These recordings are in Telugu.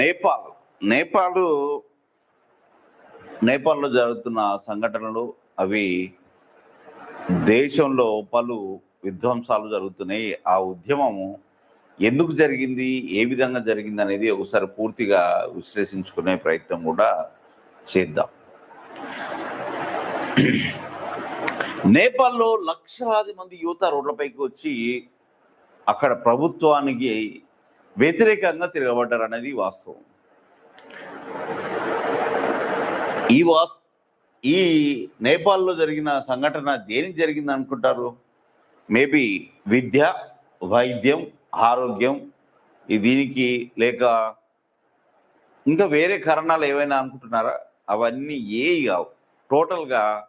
నేపాల్. నేపాల్ నేపాల్లో జరుగుతున్న సంఘటనలు అవి దేశంలో పలు విధ్వంసాలు జరుగుతున్నాయి. ఆ ఉద్యమము ఎందుకు జరిగింది ఏ విధంగా జరిగింది అనేది ఒకసారి పూర్తిగా విశ్లేషించుకునే ప్రయత్నం కూడా చేద్దాం. నేపాల్లో లక్షలాది మంది యువత రోడ్లపైకి వచ్చి అక్కడ ప్రభుత్వానికి వ్యతిరేకంగా తిరగబడ్డారు అనేది వాస్తవం. ఈ వాస్ ఈ నేపాల్లో జరిగిన సంఘటన దేనికి జరిగింది అనుకుంటారు? మేబీ విద్య వైద్యం ఆరోగ్యం దీనికి లేక ఇంకా వేరే కారణాలు ఏవైనా అనుకుంటున్నారా? అవన్నీ ఏ కావు. టోటల్గా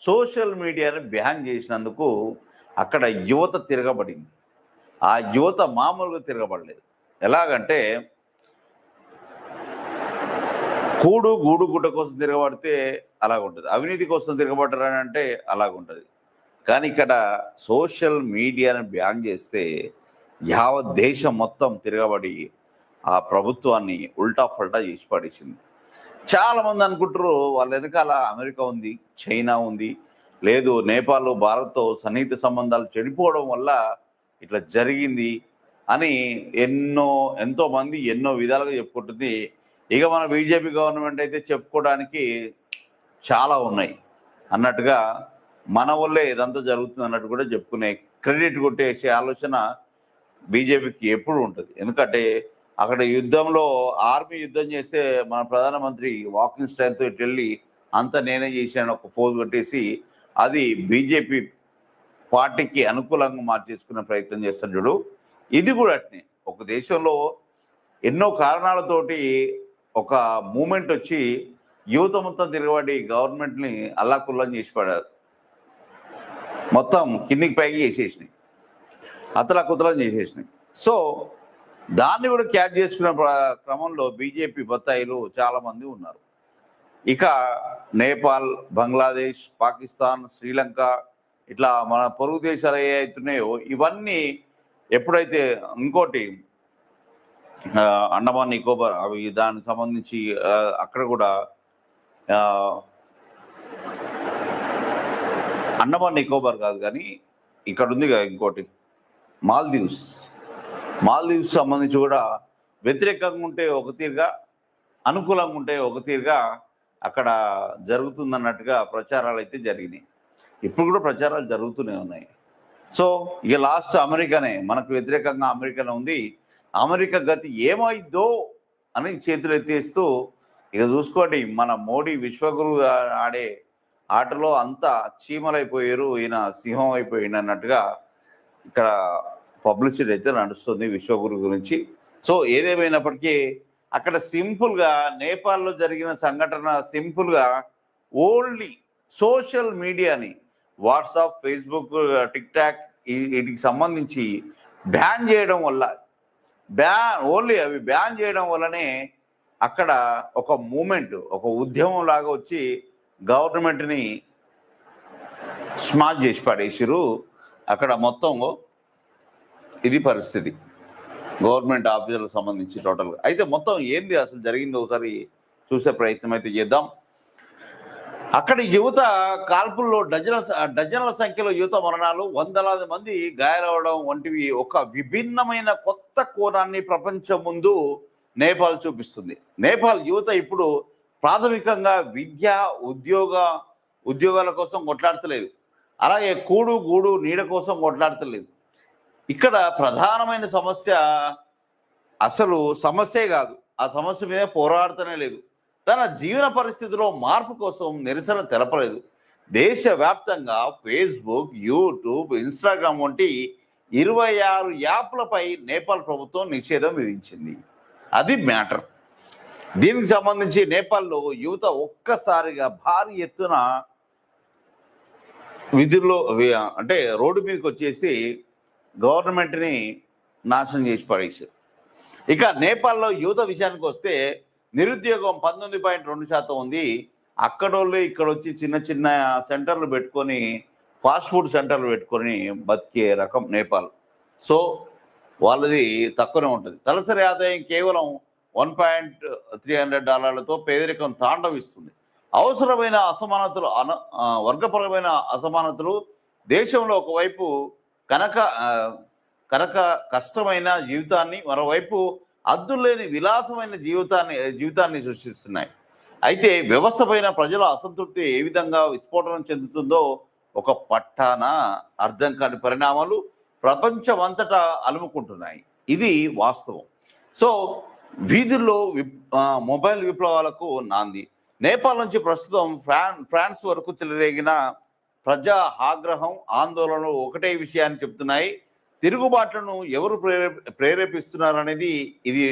సోషల్ మీడియాని బ్యాన్ చేసినందుకు అక్కడ యువత తిరగబడింది. ఆ యువత మామూలుగా తిరగబడలేదు. ఎలాగంటే కూడు గూడు గుడ్డ కోసం తిరగబడితే అలాగుంటుంది. అవినీతి కోసం తిరగబడ్డారని అంటే అలాగుంటుంది. కానీ ఇక్కడ సోషల్ మీడియాను బ్యాన్ చేస్తే యావత్ దేశం మొత్తం తిరగబడి ఆ ప్రభుత్వాన్ని ఉల్టా ఫల్టా చేసి పడేసింది. చాలా మంది అనుకుంటారు వాళ్ళ వెనకాల అమెరికా ఉంది చైనా ఉంది లేదు నేపాల్ భారత్తో సన్నిహిత సంబంధాలు చెడిపోవడం వల్ల ఇట్లా జరిగింది అని ఎన్నో ఎంతో మంది ఎన్నో విధాలుగా చెప్పుకుంటుంది. ఇక మన బీజేపీ గవర్నమెంట్ అయితే చెప్పుకోవడానికి చాలా ఉన్నాయి. అన్నట్టుగా మన వల్లే ఇదంతా జరుగుతుంది అన్నట్టు కూడా చెప్పుకునే క్రెడిట్ కొట్టేసే ఆలోచన బీజేపీకి ఎప్పుడు ఉంటుంది. ఎందుకంటే అక్కడ యుద్ధంలో ఆర్మీ యుద్ధం చేస్తే మన ప్రధానమంత్రి వాకింగ్ స్టైల్తో ఇటు వెళ్ళి అంత నేనే చేశాను ఒక ఫోజ్ కొట్టేసి అది బీజేపీ పార్టీకి అనుకూలంగా మార్చేసుకునే ప్రయత్నం చేస్తాడు చూడు. ఇది కూడా అట్నే. ఒక దేశంలో ఎన్నో కారణాలతోటి ఒక మూమెంట్ వచ్చి యువత మొత్తం తిరగబడి గవర్నమెంట్ని అల్లాకుల్లం చేసి పడారు. మొత్తం కిందికి పైకి చేసేసినాయి. అతలా కుతలం చేసేసినాయి. సో దాన్ని కూడా క్యాచ్ చేసుకున్న క్రమంలో బీజేపీ బత్తాయిలు చాలామంది ఉన్నారు. ఇక నేపాల్ బంగ్లాదేశ్ పాకిస్తాన్ శ్రీలంక ఇట్లా మన పొరుగు దేశాలు ఏ అవుతున్నాయో ఇవన్నీ ఎప్పుడైతే ఇంకోటి అండమాన్ నికోబార్ అవి దానికి సంబంధించి అక్కడ కూడా అండమాన్ నికోబార్ కాదు కానీ ఇక్కడ ఉంది కదా ఇంకోటి మాల్దీవ్స్. మాల్దీవ్స్ సంబంధించి కూడా వ్యతిరేకంగా ఉంటే ఒక తీరుగా అనుకూలంగా ఉంటే ఒక తీరుగా అక్కడ జరుగుతుందన్నట్టుగా ప్రచారాలు అయితే జరిగినాయి. ఇప్పుడు కూడా ప్రచారాలు జరుగుతూనే ఉన్నాయి. సో ఇక లాస్ట్ అమెరికానే మనకు వ్యతిరేకంగా అమెరికానే ఉంది. అమెరికా గతి ఏమైద్దో అని చేతులు ఎత్తేస్తూ ఇక చూసుకోండి మన మోడీ విశ్వగురు ఆడే ఆటలో అంతా చీమలైపోయారు. ఈయన సింహం అయిపోయింది అన్నట్టుగా ఇక్కడ పబ్లిసిటీ అయితే నడుస్తుంది విశ్వగురు గురించి. సో ఏదేమైనప్పటికీ అక్కడ సింపుల్గా నేపాల్లో జరిగిన సంఘటన సింపుల్గా ఓన్లీ సోషల్ మీడియాని వాట్సాప్ ఫేస్బుక్ టిక్ టాక్ వీటికి సంబంధించి బ్యాన్ చేయడం వల్ల బ్యాన్ ఓన్లీ అవి బ్యాన్ చేయడం వల్లనే అక్కడ ఒక మూమెంట్ ఒక ఉద్యమం లాగా వచ్చి గవర్నమెంట్ని స్మార్ట్ చేసి పడేసిరు అక్కడ మొత్తం ఇది పరిస్థితి. గవర్నమెంట్ ఆఫీసులకు సంబంధించి టోటల్గా. అయితే మొత్తం ఏంది అసలు జరిగింది? ఒకసారి చూసే ప్రయత్నం అయితే చేద్దాం. అక్కడ యువత కాల్పుల్లో డజన డజన్ల సంఖ్యలో యువత మరణాలు వందలాది మంది గాయాలవడం వంటివి ఒక విభిన్నమైన కొత్త కోణాన్ని ప్రపంచం ముందు నేపాల్ చూపిస్తుంది. నేపాల్ యువత ఇప్పుడు ప్రాథమికంగా విద్య ఉద్యోగ ఉద్యోగాల కోసం కొట్లాడతలేదు. అలాగే కూడు గూడు నీడ కోసం కొట్లాడతలేదు. ఇక్కడ ప్రధానమైన సమస్య అసలు సమస్యే కాదు. ఆ సమస్య మీద పోరాడుతూనే లేదు. తన జీవన పరిస్థితిలో మార్పు కోసం నిరసన తెలపలేదు. దేశవ్యాప్తంగా ఫేస్బుక్ యూట్యూబ్ ఇన్స్టాగ్రామ్ వంటి ఇరవై ఆరు యాప్లపై నేపాల్ ప్రభుత్వం నిషేధం విధించింది. అది మ్యాటర్. దీనికి సంబంధించి నేపాల్లో యువత ఒక్కసారిగా భారీ ఎత్తున విధుల్లో అంటే రోడ్డు మీదకి వచ్చేసి గవర్నమెంట్ని నాశనం చేసి పడేసారు ఇక నేపాల్లో యువత విషయానికి వస్తే నిరుద్యోగం పంతొమ్మిది పాయింట్ రెండు శాతం ఉంది. అక్కడోళ్ళు ఇక్కడ వచ్చి చిన్న చిన్న సెంటర్లు పెట్టుకొని ఫాస్ట్ ఫుడ్ సెంటర్లు పెట్టుకొని బతికే రకం నేపాల్. సో వాళ్ళది తక్కువనే ఉంటుంది. తలసరి ఆదాయం కేవలం వన్ పాయింట్ త్రీ హండ్రెడ్ డాలర్లతో పేదరికం తాండవిస్తుంది. అవసరమైన అసమానతలు అన వర్గపరమైన అసమానతలు దేశంలో ఒకవైపు కనుక కనక కనుక కష్టమైన జీవితాన్ని మరోవైపు అద్దులేని విలాసమైన జీవితాన్ని జీవితాన్ని సృష్టిస్తున్నాయి. అయితే వ్యవస్థ పైన ప్రజల అసంతృప్తి ఏ విధంగా విస్ఫోటనం చెందుతుందో ఒక పట్టాన అర్థం కాని పరిణామాలు ప్రపంచమంతటా అలుముకుంటున్నాయి. ఇది వాస్తవం. సో వీధుల్లో మొబైల్ విప్లవాలకు నాంది. నేపాల్ నుంచి ప్రస్తుతం ఫ్రాన్ ఫ్రాన్స్ వరకు చెలరేగిన ప్రజా ఆగ్రహం ఆందోళనలు ఒకటే విషయాన్ని చెప్తున్నాయి తిరుగుబాట్లను ఎవరు ప్రేరే ప్రేరేపిస్తున్నారనేది ఇది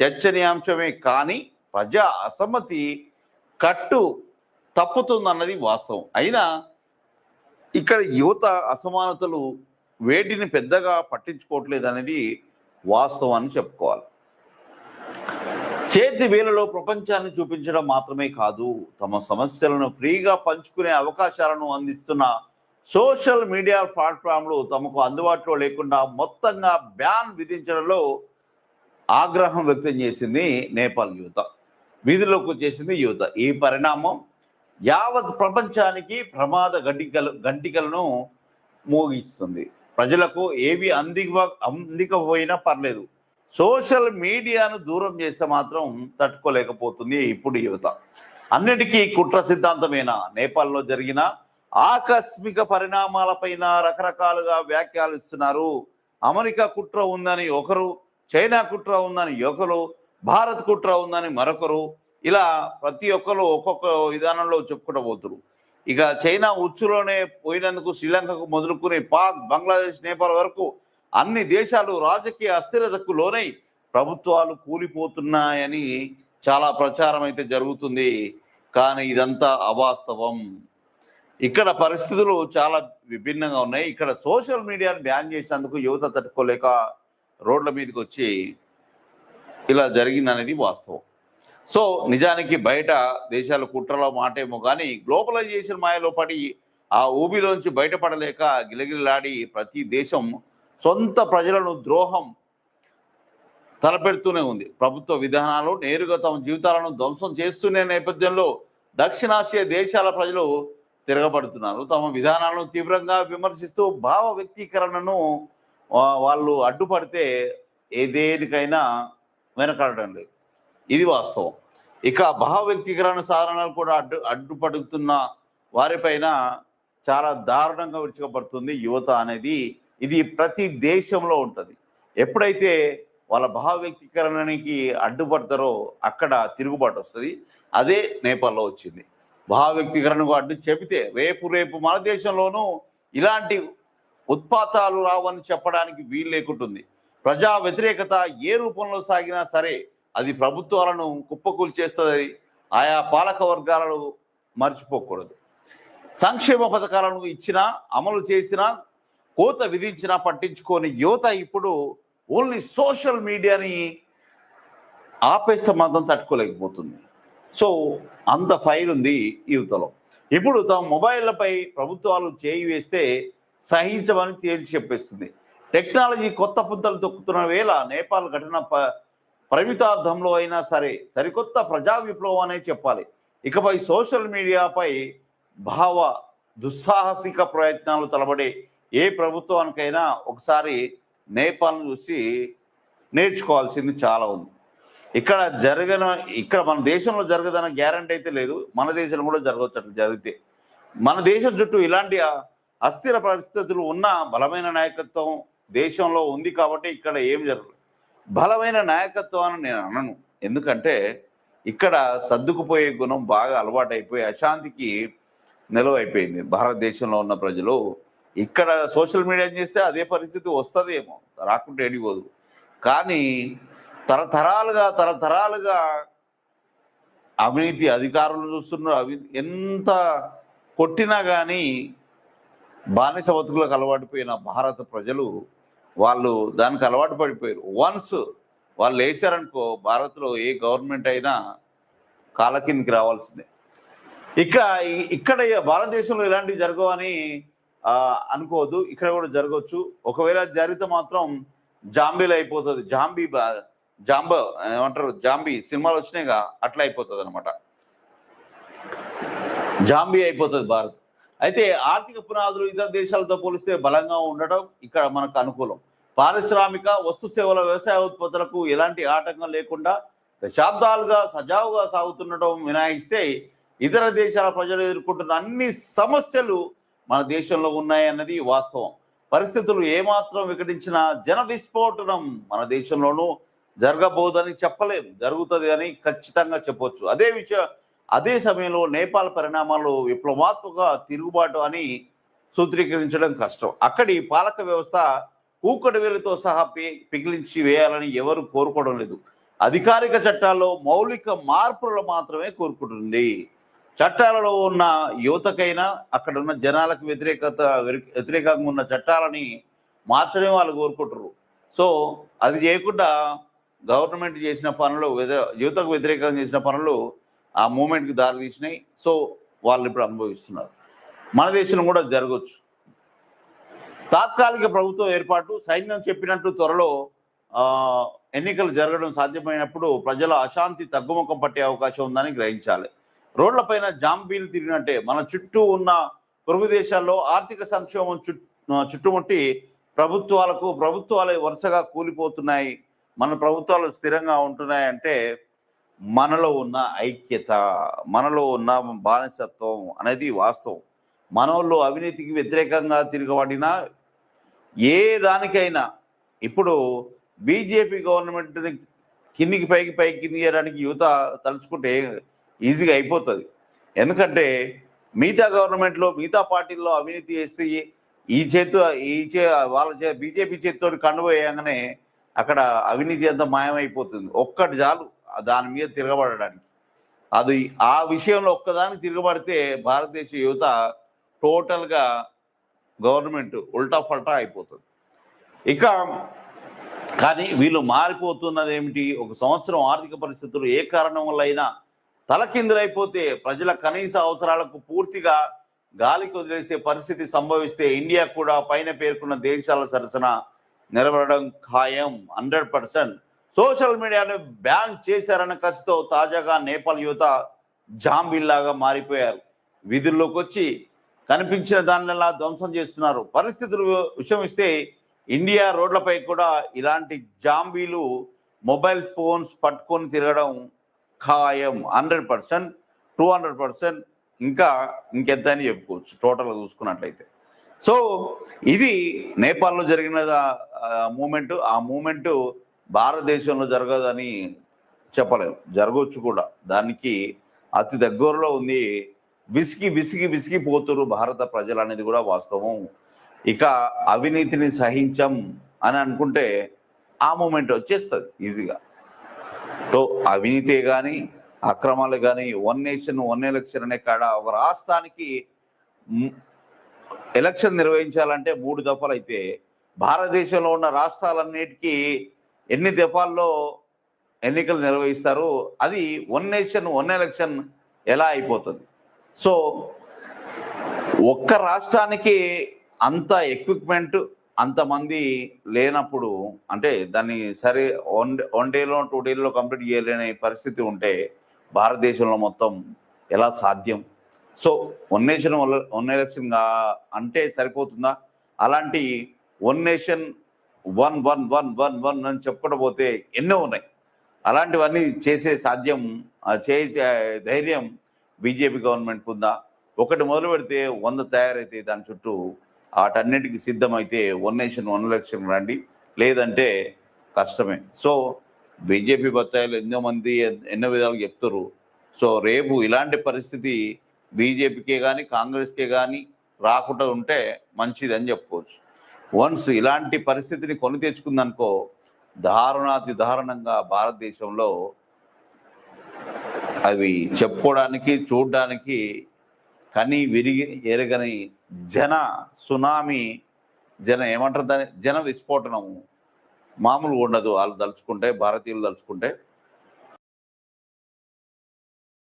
చర్చనీయాంశమే. కానీ ప్రజా అసమ్మతి కట్టు తప్పుతుందన్నది వాస్తవం. అయినా ఇక్కడ యువత అసమానతలు వేటిని పెద్దగా పట్టించుకోవట్లేదు అనేది వాస్తవం అని చెప్పుకోవాలి. చేతి వేలలో ప్రపంచాన్ని చూపించడం మాత్రమే కాదు తమ సమస్యలను ఫ్రీగా పంచుకునే అవకాశాలను అందిస్తున్న సోషల్ మీడియా ప్లాట్ఫామ్లు తమకు అందుబాటులో లేకుండా మొత్తంగా బ్యాన్ విధించడంలో ఆగ్రహం వ్యక్తం చేసింది నేపాల్ యువత వీధిలోకి వచ్చేసింది యువత ఈ పరిణామం యావత్ ప్రపంచానికి ప్రమాద గంటికలు గంటికలను మోగిస్తుంది. ప్రజలకు ఏవి అందివ అందికపోయినా పర్లేదు. సోషల్ మీడియాను దూరం చేస్తే మాత్రం తట్టుకోలేకపోతుంది ఇప్పుడు యువత. అన్నిటికీ కుట్ర సిద్ధాంతమేనా? నేపాల్లో జరిగిన ఆకస్మిక పరిణామాలపైన రకరకాలుగా వ్యాఖ్యానిస్తున్నారు అమెరికా కుట్ర ఉందని ఒకరు చైనా కుట్ర ఉందని ఒకరు భారత్ కుట్ర ఉందని మరొకరు. ఇలా ప్రతి ఒక్కరు ఒక్కొక్క విధానంలో చెప్పుకుంటూ పోతున్నారు ఇక చైనా ఉచ్చులోనే పోయినందుకు శ్రీలంకకు మొదలుకుని పాక్ బంగ్లాదేశ్ నేపాల్ వరకు అన్ని దేశాలు రాజకీయ అస్థిరతకు లోనై ప్రభుత్వాలు కూలిపోతున్నాయని చాలా ప్రచారం అయితే జరుగుతుంది. కానీ ఇదంతా అవాస్తవం. ఇక్కడ పరిస్థితులు చాలా విభిన్నంగా ఉన్నాయి. ఇక్కడ సోషల్ మీడియాను బ్యాన్ చేసినందుకు యువత తట్టుకోలేక రోడ్ల మీదకి వచ్చి ఇలా జరిగిందనేది వాస్తవం. సో నిజానికి బయట దేశాల కుట్రలో మాటేమో కానీ గ్లోబలైజేషన్ మాయలో పడి ఆ ఊబిలోంచి బయటపడలేక గిలగిలాడి ప్రతి దేశం సొంత ప్రజలను ద్రోహం తలపెడుతూనే ఉంది. ప్రభుత్వ విధానాలు నేరుగా తమ జీవితాలను ధ్వంసం చేస్తున్న నేపథ్యంలో దక్షిణాసియా దేశాల ప్రజలు తిరగబడుతున్నారు. తమ విధానాలను తీవ్రంగా విమర్శిస్తూ భావ వ్యక్తీకరణను వాళ్ళు అడ్డుపడితే ఏ దేనికైనా వెనకాడడం లేదు. ఇది వాస్తవం. ఇక భావ వ్యక్తీకరణ సాధనాలు కూడా అడ్డు అడ్డుపడుతున్న వారిపైన చాలా దారుణంగా విరుచుకపడుతుంది యువత అనేది. ఇది ప్రతి దేశంలో ఉంటుంది. ఎప్పుడైతే వాళ్ళ భావ వ్యక్తీకరణకి అడ్డుపడతారో అక్కడ తిరుగుబాటు వస్తుంది. అదే నేపాల్లో వచ్చింది. భావవ్యక్తీకరణకు అడ్డు చెబితే రేపు రేపు మన దేశంలోనూ ఇలాంటి ఉత్పాతాలు రావని చెప్పడానికి వీలు లేకుంటుంది. ప్రజా వ్యతిరేకత ఏ రూపంలో సాగినా సరే అది ప్రభుత్వాలను కుప్పకూలు చేస్తుంది. ఆయా పాలక వర్గాలను మర్చిపోకూడదు. సంక్షేమ పథకాలను ఇచ్చినా అమలు చేసినా కోత విధించినా పట్టించుకొని యువత ఇప్పుడు ఓన్లీ సోషల్ మీడియాని ఆపేస్తే మాత్రం తట్టుకోలేకపోతుంది. సో అంత ఫైర్ ఉంది యువతలో ఇప్పుడు తమ మొబైళ్ళపై ప్రభుత్వాలు చేయి వేస్తే సహించమని తేల్చి చెప్పేస్తుంది. టెక్నాలజీ కొత్త పుంతలు తొక్కుతున్న వేళ నేపాల్ ఘటన ప పరిమితార్థంలో అయినా సరే సరికొత్త ప్రజా విప్లవం అనే చెప్పాలి. ఇకపై సోషల్ మీడియాపై భావ దుస్సాహసిక ప్రయత్నాలు తలబడే ఏ ప్రభుత్వానికైనా ఒకసారి నేపాల్ను చూసి నేర్చుకోవాల్సింది చాలా ఉంది. ఇక్కడ జరగన ఇక్కడ మన దేశంలో జరగదన్న గ్యారంటీ అయితే లేదు. మన దేశంలో కూడా జరగవచ్చు అట్లా జరిగితే. మన దేశం చుట్టూ ఇలాంటి అస్థిర పరిస్థితులు ఉన్న బలమైన నాయకత్వం దేశంలో ఉంది కాబట్టి ఇక్కడ ఏం జరగదు. బలమైన నాయకత్వం అని నేను అనను. ఎందుకంటే ఇక్కడ సర్దుకుపోయే గుణం బాగా అలవాటైపోయి అశాంతికి నిలవైపోయింది భారతదేశంలో ఉన్న ప్రజలు. ఇక్కడ సోషల్ మీడియా చేస్తే అదే పరిస్థితి వస్తుందేమో. రాకుంటే ఎడిపోదు కానీ తరతరాలుగా తరతరాలుగా అవినీతి అధికారులు చూస్తున్నారు. అవి ఎంత కొట్టినా కానీ బానిస బతుకులకు అలవాటుపోయిన భారత ప్రజలు వాళ్ళు దానికి అలవాటు పడిపోయారు. వన్స్ వాళ్ళు వేసారనుకో భారత్లో ఏ గవర్నమెంట్ అయినా కాళ్ళ కిందికి రావాల్సిందే. ఇక్కడ ఇక్కడ భారతదేశంలో ఇలాంటివి జరగవని అనుకోవద్దు. ఇక్కడ కూడా జరగవచ్చు ఒకవేళ జరిగితే మాత్రం జాంబీలు అయిపోతుంది. జాంబీ బా- జాంబ ఏమంటారు జాంబీ సినిమాలు వచ్చినాయిగా అట్లా అయిపోతుంది అనమాట జాంబీ అయిపోతుంది భారత్. అయితే ఆర్థిక పునాదులు ఇతర దేశాలతో పోలిస్తే బలంగా ఉండడం ఇక్కడ మనకు అనుకూలం. పారిశ్రామిక వస్తు సేవల వ్యవసాయ ఉత్పత్తులకు ఎలాంటి ఆటంకం లేకుండా దశాబ్దాలుగా సజావుగా సాగుతుండటం వినాయిస్తే ఇతర దేశాల ప్రజలు ఎదుర్కొంటున్న అన్ని సమస్యలు మన దేశంలో ఉన్నాయన్నది వాస్తవం. పరిస్థితులు ఏమాత్రం వికటించినా జన విస్ఫోటనం మన దేశంలోనూ జరగబోదని చెప్పలేము జరుగుతుంది అని ఖచ్చితంగా చెప్పొచ్చు. అదే విషయం అదే సమయంలో నేపాల్ పరిణామాలు విప్లవాత్మక తిరుగుబాటు అని సూత్రీకరించడం కష్టం. అక్కడి పాలక వ్యవస్థ కూకటి వేలుతో సహా పి- పిగిలించి వేయాలని ఎవరు కోరుకోవడం లేదు. అధికారిక చట్టాల్లో మౌలిక మార్పులు మాత్రమే కోరుకుంటుంది. చట్టాలలో ఉన్న యువతకైనా అక్కడ ఉన్న జనాలకు వ్యతిరేకత వ్యతిరేకంగా ఉన్న చట్టాలని మార్చడం వాళ్ళు కోరుకుంటారు సో అది చేయకుండా గవర్నమెంట్ చేసిన పనులు యువతకు వ్యతిరేకంగా చేసిన పనులు ఆ మూమెంట్కి దారి తీసినాయి సో వాళ్ళు ఇప్పుడు అనుభవిస్తున్నారు. మన దేశంలో కూడా జరగవచ్చు తాత్కాలిక ప్రభుత్వం ఏర్పాటు సైన్యం చెప్పినట్లు త్వరలో ఎన్నికలు జరగడం సాధ్యమైనప్పుడు ప్రజల అశాంతి తగ్గుముఖం పట్టే అవకాశం ఉందని గ్రహించాలి. రోడ్లపైన జాంబీలు తిరిగినట్టే మన చుట్టూ ఉన్న పొరుగు దేశాల్లో ఆర్థిక సంక్షోభం చుట్టుముట్టి ప్రభుత్వాలకు ప్రభుత్వాలు వరుసగా కూలిపోతున్నాయి. మన ప్రభుత్వాలు స్థిరంగా ఉంటున్నాయంటే మనలో ఉన్న ఐక్యత మనలో ఉన్న బానిసత్వం అనేది వాస్తవం. మనోళ్ళు అవినీతికి వ్యతిరేకంగా తిరగబడిన ఏ దానికైనా ఇప్పుడు బీజేపీ గవర్నమెంట్ని కిందికి పైకి పైకి కింది చేయడానికి యువత తలుచుకుంటే ఈజీగా అయిపోతుంది. ఎందుకంటే మిగతా గవర్నమెంట్లో మిగతా పార్టీల్లో అవినీతి చేస్తే ఈ చేతు ఈ చే వాళ్ళ చే బీజేపీ చేతితో కండుపోయాగానే అక్కడ అవినీతి అంతా మాయమైపోతుంది. ఒక్కటి చాలు దాని మీద తిరగబడడానికి. అది ఆ విషయంలో ఒక్కదానికి తిరగబడితే భారతదేశ యువత టోటల్గా గవర్నమెంట్ ఉల్టా ఫల్టా అయిపోతుంది. ఇక కానీ వీళ్ళు మారిపోతున్నది ఏమిటి? ఒక సంవత్సరం ఆర్థిక పరిస్థితులు ఏ కారణం వల్ల అయినా తలకిందులైపోతే ప్రజల కనీస అవసరాలకు పూర్తిగా గాలికి వదిలేసే పరిస్థితి సంభవిస్తే ఇండియా కూడా పైన పేర్కొన్న దేశాల సరసన నిలబడడం ఖాయం హండ్రెడ్ పర్సెంట్. సోషల్ మీడియాను బ్యాన్ చేశారన్న కసితో తాజాగా నేపాల్ యువత జాంబిల్లాగా మారిపోయారు. విధుల్లోకి వచ్చి కనిపించిన దానిలా ధ్వంసం చేస్తున్నారు. పరిస్థితులు విషమిస్తే ఇండియా రోడ్లపై కూడా ఇలాంటి జాంబీలు మొబైల్ ఫోన్స్ పట్టుకొని తిరగడం ఖాయం. Hundred percent two hundred percent ఇంకా ఇంకెంత అని చెప్పుకోవచ్చు. టోటల్గా చూసుకున్నట్లయితే. సో ఇది నేపాల్లో జరిగిన మూమెంట్ ఆ మూమెంట్ భారతదేశంలో జరగదని చెప్పలేము జరగవచ్చు కూడా. దానికి అతి దగ్గరలో ఉంది. విసిగి విసిగి విసిగిపోతురు భారత ప్రజలు అనేది కూడా వాస్తవం. ఇక అవినీతిని సహించం అని అనుకుంటే ఆ మూమెంట్ వచ్చేస్తుంది ఈజీగా. సో అవినీతే కానీ అక్రమాలు కానీ వన్ నేషన్ వన్ ఎలక్షన్ అనే కాడ ఒక రాష్ట్రానికి ఎలక్షన్ నిర్వహించాలంటే మూడు దఫాలు అయితే భారతదేశంలో ఉన్న రాష్ట్రాలన్నిటికీ ఎన్ని దఫాల్లో ఎన్నికలు నిర్వహిస్తారు? అది వన్ నేషన్ వన్ ఎలక్షన్ ఎలా అయిపోతుంది? సో ఒక్క రాష్ట్రానికి అంత ఎక్విప్మెంట్ అంతమంది లేనప్పుడు అంటే దాన్ని సరే వన్ వన్ డేలో టూ డేలో కంప్లీట్ చేయలేని పరిస్థితి ఉంటే భారతదేశంలో మొత్తం ఎలా సాధ్యం? So one nation one election అంటే సరిపోతుందా? అలాంటి one nation one one one one one అని చెప్పకపోతే ఎన్నో ఉన్నాయి. అలాంటివన్నీ చేసే సాధ్యం చేసే ధైర్యం బీజేపీ గవర్నమెంట్కి ఉందా? ఒకటి మొదలు పెడితే వంద తయారైతే దాని చుట్టూ వాటన్నిటికీ సిద్ధమైతే వన్ నేషన్ వన్ ఎలక్షన్ రండి. లేదంటే కష్టమే. సో బీజేపీ బత్తాయిలు ఎన్నో మంది ఎన్నో విధాలు చెప్తారు సో రేపు ఇలాంటి పరిస్థితి బీజేపీకే కానీ కాంగ్రెస్కే కానీ రాకుండా ఉంటే మంచిదని చెప్పుకోవచ్చు. వన్స్ ఇలాంటి పరిస్థితిని కొని తెచ్చుకుందనుకో దారుణాతి దారుణంగా భారతదేశంలో అవి చెప్పుకోవడానికి చూడడానికి కని విరిగి ఎరగని జన సునామీ జన ఏమంటారు దాని జన విస్ఫోటనము మామూలుగా ఉండదు. వాళ్ళు దలుచుకుంటే భారతీయులు దలుచుకుంటే